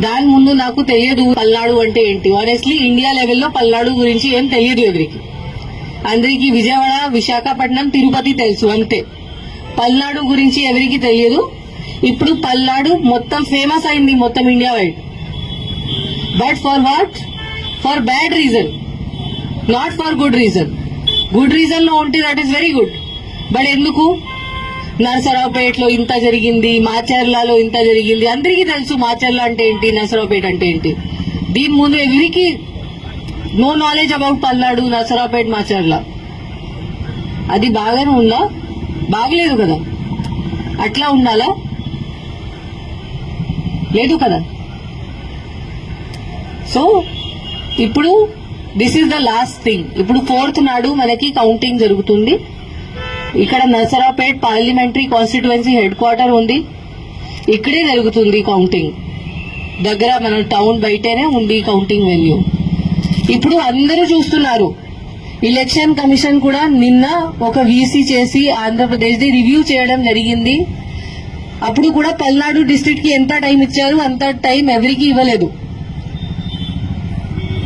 దాని ముందు నాకు తెలియదు పల్నాడు అంటే ఏంటి. ఆనెస్ట్లీ ఇండియా లెవెల్లో పల్నాడు గురించి ఏం తెలియదు ఎవరికి అందరికి విజయవాడ విశాఖపట్నం తిరుపతి తెలుసు అంతే. పల్నాడు గురించి ఎవరికి తెలియదు. ఇప్పుడు పల్నాడు మొత్తం ఫేమస్ అయింది మొత్తం India wide but for what for bad reason not for good reason good రీజన్లో ఉంటే that is very good but ఎందుకు? నరసరావుపేటలో ఇంత జరిగింది మాచర్లలో ఇంత జరిగింది అందరికీ తెలుసు మాచర్ల అంటే ఏంటి నరసరావుపేట అంటే ఏంటి. దీని ముందు ఎవరికి no knowledge about Palnadu Narasaraopet Macherla. అది బాగానే ఉందా? బాగలేదు కదా. అట్లా ఉండాలా? లేదు కదా. సో ఇప్పుడు this is the last thing ఇప్పుడు ఫోర్త్ నాడు మనకి కౌంటింగ్ జరుగుతుంది. ఇక్కడ Narasaraopet parliamentary constituency headquarter ఉంది. ఇక్కడే జరుగుతుంది కౌంటింగ్. దగ్గర మన టౌన్ బయటనే ఉంది కౌంటింగ్ వెన్యూ. ఇప్పుడు అందరూ చూస్తున్నారు. ఎలక్షన్ కమిషన్ కూడా నిన్న ఒక వీసీ చేసి ఆంధ్రప్రదేశ్ది రివ్యూ చేయడం జరిగింది. అప్పుడు కూడా పల్నాడు డిస్ట్రిక్ట్కి ఎంత టైం ఇచ్చారు అంత టైం ఎవరికి ఇవ్వలేదు.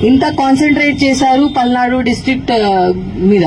ఇంత కాన్సన్ట్రేట్ చేశారు పల్నాడు డిస్టిక్ మీద.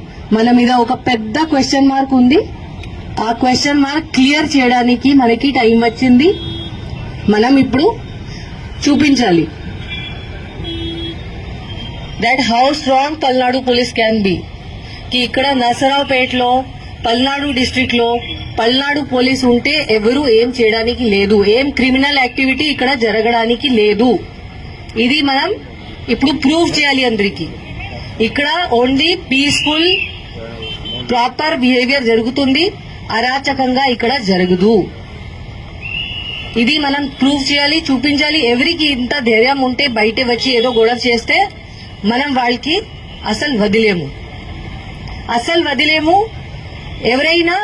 మన మీద ఒక పెద్ద క్వశ్చన్ మార్క్ ఉంది. ఆ క్వశ్చన్ మార్క్ క్లియర్ చేయడానికి మనకి టైం వచ్చింది. మనం ఇప్పుడు చూపించాలి. That how strong Palnadu police can be కి ఇక్కడ నరసరావుపేటలో పల్నాడు డిస్ట్రిక్ట్లో పల్నాడు పోలీస్ ఉంటే ఎవరు ఏం చేయడానికి లేదు. ఏం క్రిమినల్ యాక్టివిటీ ఇక్కడ జరగడానికి లేదు. ఇది మనం ఇప్పుడు ప్రూవ్ చేయాలి అందరికి. ఇక్కడ ఓన్లీ పీస్ఫుల్ ప్రాపర్ బిహేవియర్ జరుగుతుంది అరాచకంగా ఇక్కడ జరగదు. ఇది మనం ప్రూవ్ చేయాలి చూపించాలి. ఎవరికి ఇంత ధైర్యం ఉంటే బయట వచ్చి ఏదో గొడవ చేస్తే మనం వాళ్ళకి అసలు వదిలేము. అసలు వదిలేము. ఎవరైనా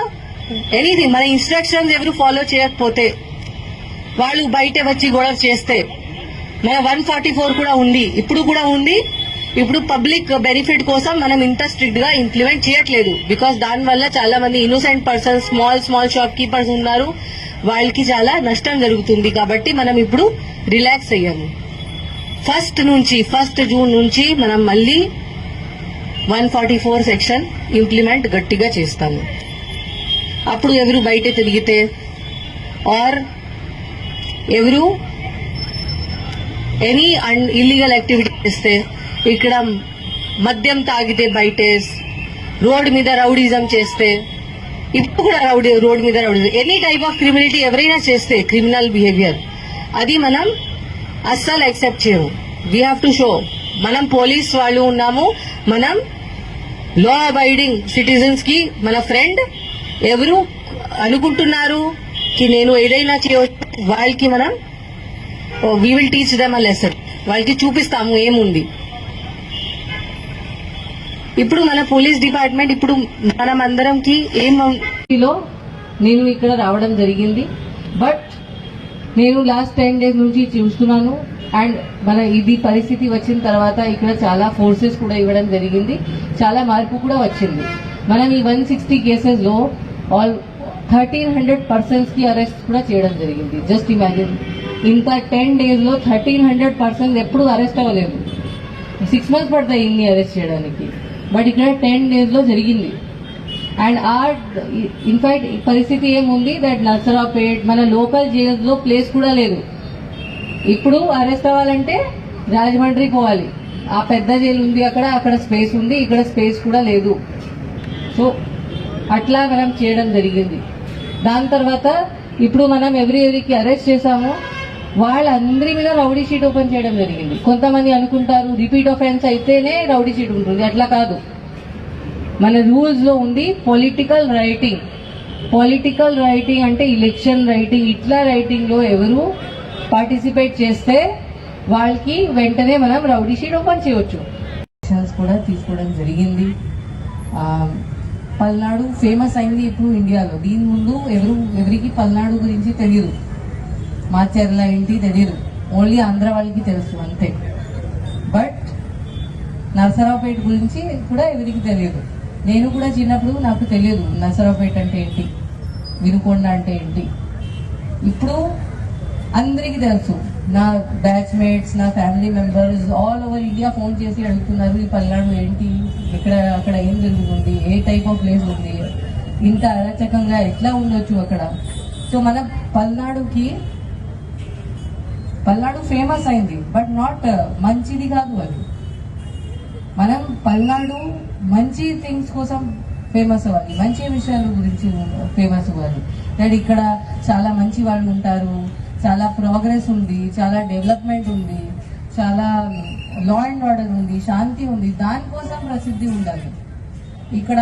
ఎనీది మన ఇన్స్ట్రక్షన్స్ ఎవరు ఫాలో చేయకపోతే వాళ్ళు బయట వచ్చి గొడవ చేస్తే మన వన్ ఫార్టీ ఫోర్ కూడా ఉంది ఇప్పుడు కూడా ఉంది. ఇప్పుడు పబ్లిక్ బెనిఫిట్ కోసం మనం ఇంత స్ట్రిక్ట్గా ఇంప్లిమెంట్ చేయట్లేదు. బికాస్ దాని వల్ల చాలా మంది innocent person small small shopkeepers ఉన్నారు. వాళ్ళకి చాలా నష్టం జరుగుతుంది కాబట్టి మనం ఇప్పుడు రిలాక్స్ అయ్యాము. ఫస్ట్ నుంచి ఫస్ట్ జూన్ నుంచి మనం మళ్ళీ one forty four section implement గట్టిగా చేస్తాము. అప్పుడు ఎవరు బయట తిరిగితే? ఆర్ ఎవరు ఎనీ ఇల్లీగల్ యాక్టివిటీ చేస్తే? ఇక్కడ మద్యం తాగితే బయటేస్ రోడ్ మీద రౌడీజం చేస్తే ఇప్పుడు కూడా రౌడీ రోడ్ మీద rowdyism. Any type of criminality ఎవరైనా చేస్తే క్రిమినల్ బిహేవియర్ అది మనం అస్సలు యాక్సెప్ట్ చేయము. వీ హ్యావ్ టు షో మనం పోలీస్ వాళ్ళు ఉన్నాము మనం లా అబైడింగ్ సిటిజన్స్కి మన ఫ్రెండ్ ఎవరు అనుకుంటున్నారు కి నేను ఏదైనా చేయవచ్చు వాళ్ళకి మనం we will teach them a lesson వాళ్ళకి చూపిస్తాము ఏముంది. ఇప్పుడు మన పోలీస్ డిపార్ట్మెంట్ ఇప్పుడు మనం అందరంకి ఏం నేను ఇక్కడ రావడం జరిగింది. బట్ నేను లాస్ట్ టెన్ డేస్ నుంచి చూస్తున్నాను. అండ్ మన ఇది పరిస్థితి వచ్చిన తర్వాత ఇక్కడ చాలా ఫోర్సెస్ కూడా ఇవ్వడం జరిగింది. చాలా మార్పు కూడా వచ్చింది. మనం ఈ వన్ సిక్స్టీ కేసెస్లో ఆల్ థర్టీన్ హండ్రెడ్ పర్సన్స్కి అరెస్ట్ కూడా చేయడం జరిగింది. జస్ట్ ఇమాజిన్ ఇంత టెన్ డేస్లో థర్టీన్ హండ్రెడ్ పర్సన్స్ ఎప్పుడు అరెస్ట్ అవ్వలేదు. సిక్స్ మంత్స్ పడతాయి ఇన్ని అరెస్ట్ చేయడానికి. బట్ ఇక్కడ టెన్ డేస్లో జరిగింది. అండ్ ఆ ఇన్ఫాక్ట్ పరిస్థితి ఏముంది? దట్ నర్సరావుపేట్ మన లోకల్ జైల్స్లో ప్లేస్ కూడా లేదు. ఇప్పుడు అరెస్ట్ అవ్వాలంటే రాజమండ్రి పోవాలి. ఆ పెద్ద జైలు ఉంది అక్కడ అక్కడ స్పేస్ ఉంది ఇక్కడ స్పేస్ కూడా లేదు. సో అట్లా మనం చేయడం జరిగింది. దాని తర్వాత ఇప్పుడు మనం ఎవరి ఎవరికి అరెస్ట్ చేశామో వాళ్ళందరి మీద రౌడీ షీట్ ఓపెన్ చేయడం జరిగింది. కొంతమంది అనుకుంటారు రిపీట్ ఆఫెన్స్ అయితేనే రౌడీ షీట్ ఉంటుంది. అట్లా కాదు. మన రూల్స్లో ఉంది పొలిటికల్ రైటింగ్. పొలిటికల్ రైటింగ్ అంటే ఎలక్షన్ రైటింగ్. ఇట్లా రైటింగ్లో ఎవరు పార్టిసిపేట్ చేస్తే వాళ్ళకి వెంటనే మనం రౌడీ షీట్ ఓపెన్ చేయవచ్చు కూడా తీసుకోవడం జరిగింది. పల్నాడు ఫేమస్ అయింది ఇప్పుడు ఇండియాలో. దీని ముందు ఎవరు ఎవరికి పల్నాడు గురించి తెలియదు మా మాచర్ల ఏంటి తెలియదు ఓన్లీ ఆంధ్ర వాళ్ళకి తెలుసు అంతే. బట్ నరసరావుపేట గురించి కూడా ఎవరికి తెలియదు నేను కూడా చిన్నప్పుడు నాకు తెలియదు నరసరావుపేట అంటే ఏంటి వినుకొండ అంటే ఏంటి. ఇప్పుడు అందరికీ తెలుసు. నా బ్యాచ్మేట్స్ నా family members all over India phone చేసి అడుగుతున్నారు ఈ పల్నాడు ఏంటి ఇక్కడ అక్కడ ఏం జరుగుతుంది ఏ టైప్ ఆఫ్ ప్లేస్ ఉంది ఇంత అరాచకంగా ఎట్లా ఉండొచ్చు అక్కడ? సో మన పల్నాడుకి పల్నాడు ఫేమస్ అయింది బట్ నాట్ uh, మంచిది కాదు అది. మనం పల్నాడు మంచి థింగ్స్ కోసం ఫేమస్ అవ్వాలి మంచి విషయాల గురించి ఫేమస్ అవ్వాలి. అండ్ ఇక్కడ చాలా మంచి వాళ్ళు ఉంటారు చాలా ప్రోగ్రెస్ ఉంది చాలా డెవలప్మెంట్ ఉంది చాలా లా అండ్ ఆర్డర్ ఉంది శాంతి ఉంది దానికోసం ప్రసిద్ధి ఉండాలి. ఇక్కడ